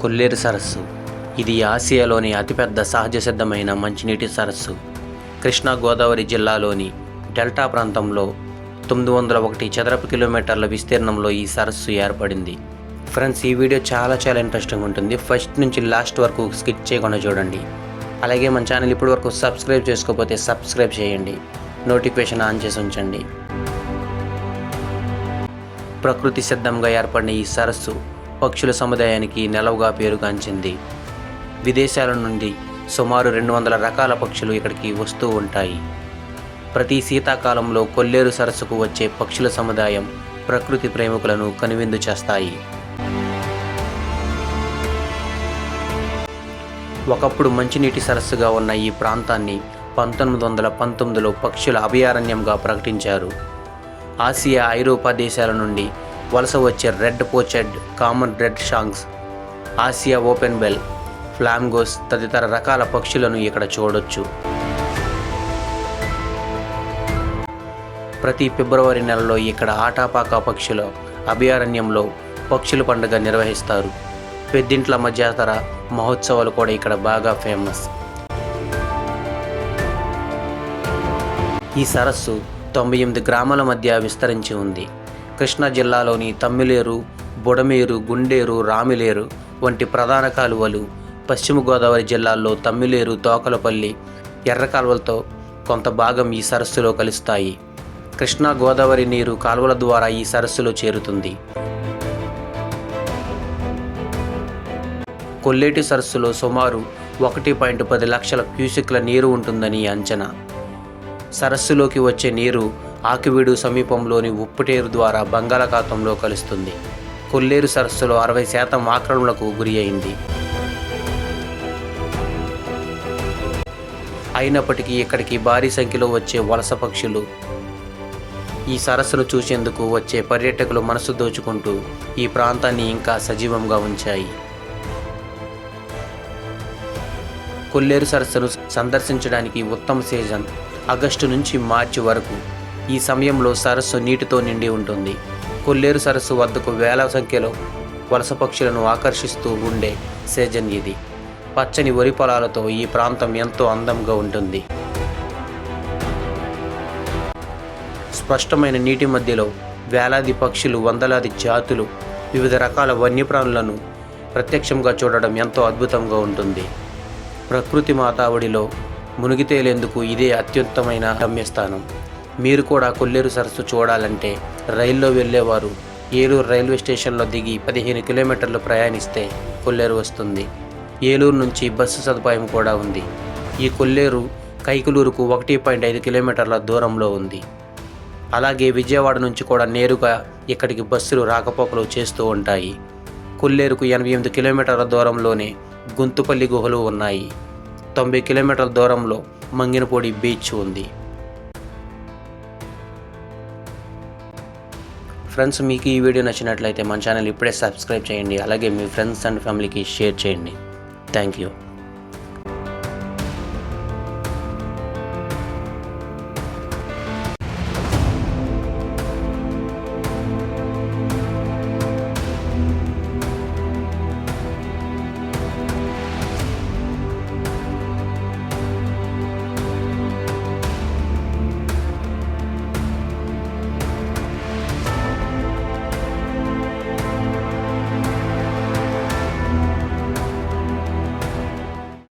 కొల్లేరు సరస్సు. ఇది ఆసియాలోని అతిపెద్ద సహజ సిద్ధమైన మంచినీటి సరస్సు. కృష్ణా గోదావరి జిల్లాలోని డెల్టా ప్రాంతంలో తొమ్మిది వందల ఒకటి చదరపు కిలోమీటర్ల విస్తీర్ణంలో ఈ సరస్సు ఏర్పడింది. ఫ్రెండ్స్ ఈ వీడియో చాలా చాలా ఇంట్రెస్టింగ్ ఉంటుంది. ఫస్ట్ నుంచి లాస్ట్ వరకు స్కిప్ చేయకుండా చూడండి. అలాగే మన ఛానల్ ఇప్పటి వరకు సబ్స్క్రైబ్ చేసుకోకపోతే సబ్స్క్రైబ్ చేయండి. నోటిఫికేషన్ ఆన్ చేసి ఉంచండి. ప్రకృతి సిద్ధంగా ఏర్పడిన ఈ సరస్సు పక్షుల సముదాయానికి నెలవుగా పేరుగాంచింది. విదేశాల నుండి సుమారు రెండు వందల రకాల పక్షులు ఇక్కడికి వస్తూ ఉంటాయి. ప్రతి శీతాకాలంలో కొల్లేరు సరస్సుకు వచ్చే పక్షుల సముదాయం ప్రకృతి ప్రేమికులను కనువిందు చేస్తాయి. ఒకప్పుడు మంచినీటి సరస్సుగా ఉన్న ఈ ప్రాంతాన్ని పంతొమ్మిది వందల పంతొమ్మిదిలో పక్షుల అభయారణ్యంగా ప్రకటించారు. ఆసియా ఐరోపా దేశాల నుండి వలస వచ్చే red pochard common redshanks Asia openbill flamingos తదితర రకాల పక్షులను ఇక్కడ చూడొచ్చు. ప్రతి ఫిబ్రవరి నెలలో ఇక్కడ ఆటాపాకా పక్షుల అభయారణ్యంలో పక్షుల పండుగ నిర్వహిస్తారు. పెద్దింట్ల మధ్యతర మహోత్సవాలు కూడా ఇక్కడ బాగా ఫేమస్. ఈ సరస్సు తొంభై ఎనిమిది గ్రామాల మధ్య విస్తరించి ఉంది. కృష్ణా జిల్లాలోని తమ్మిలేరు బుడమేరు గుండేరు రామిలేరు వంటి ప్రధాన కాలువలు పశ్చిమ గోదావరి జిల్లాల్లో తమ్మిలేరు తోకలపల్లి ఎర్ర కాలువలతో కొంత భాగం ఈ సరస్సులో కలుస్తాయి. కృష్ణా గోదావరి నీరు కాలువల ద్వారా ఈ సరస్సులో చేరుతుంది. కొల్లేటి సరస్సులో సుమారు ఒకటి పాయింట్ పది లక్షల క్యూసెక్ల నీరు ఉంటుందని అంచనా. సరస్సులోకి వచ్చే నీరు ఆకివీడు సమీపంలోని ఉప్పుటేరు ద్వారా బంగాళాఖాతంలో కలుస్తుంది. కొల్లేరు సరస్సులో అరవై శాతం ఆక్రమణలకు గురి అయింది అయినప్పటికీ ఇక్కడికి భారీ సంఖ్యలో వచ్చే వలస పక్షులు ఈ సరస్సును చూసేందుకు వచ్చే పర్యాటకులు మనసు దోచుకుంటూ ఈ ప్రాంతాన్ని ఇంకా సజీవంగా ఉంచాయి. కొల్లేరు సరస్సును సందర్శించడానికి ఉత్తమ సీజన్ ఆగస్టు నుంచి మార్చి వరకు. ఈ సమయంలో సరస్సు నీటితో నిండి ఉంటుంది. కొల్లేరు సరస్సు వద్దకు వేల సంఖ్యలో వలస పక్షులను ఆకర్షిస్తూ ఉండే సీజన్ ఇది. పచ్చని వరి పొలాలతో ఈ ప్రాంతం ఎంతో అందంగా ఉంటుంది. స్పష్టమైన నీటి మధ్యలో వేలాది పక్షులు వందలాది జాతులు వివిధ రకాల వన్యప్రాణులను ప్రత్యక్షంగా చూడడం ఎంతో అద్భుతంగా ఉంటుంది. ప్రకృతి మాతావడిలో మునిగి తేలేందుకు ఇదే అత్యుత్తమైన గమ్యస్థానం. మీరు కూడా కొల్లేరు సరస్సు చూడాలంటే రైల్లో వెళ్ళేవారు. ఏలూరు రైల్వే స్టేషన్లో దిగి పదిహేను కిలోమీటర్లు ప్రయాణిస్తే కొల్లేరు వస్తుంది. ఏలూరు నుంచి బస్సు సదుపాయం కూడా ఉంది. ఈ కొల్లేరు కైకులూరుకు ఒకటి పాయింట్ ఐదు కిలోమీటర్ల దూరంలో ఉంది. అలాగే విజయవాడ నుంచి కూడా నేరుగా ఇక్కడికి బస్సులు రాకపోకలు చేస్తూ ఉంటాయి. కొల్లేరుకు ఎనభై ఎనిమిది కిలోమీటర్ల దూరంలోనే గుంతుపల్లి గుహలు ఉన్నాయి. తొంభై కిలోమీటర్ల దూరంలో మంగినపూడి బీచ్ ఉంది. ఫ్రెండ్స్ మీకు ఈ వీడియో నచ్చినట్లయితే మన ఛానల్ ఇప్పుడే సబ్స్క్రైబ్ చేయండి. అలాగే మీ ఫ్రెండ్స్ అండ్ ఫ్యామిలీకి షేర్ చేయండి. Thank you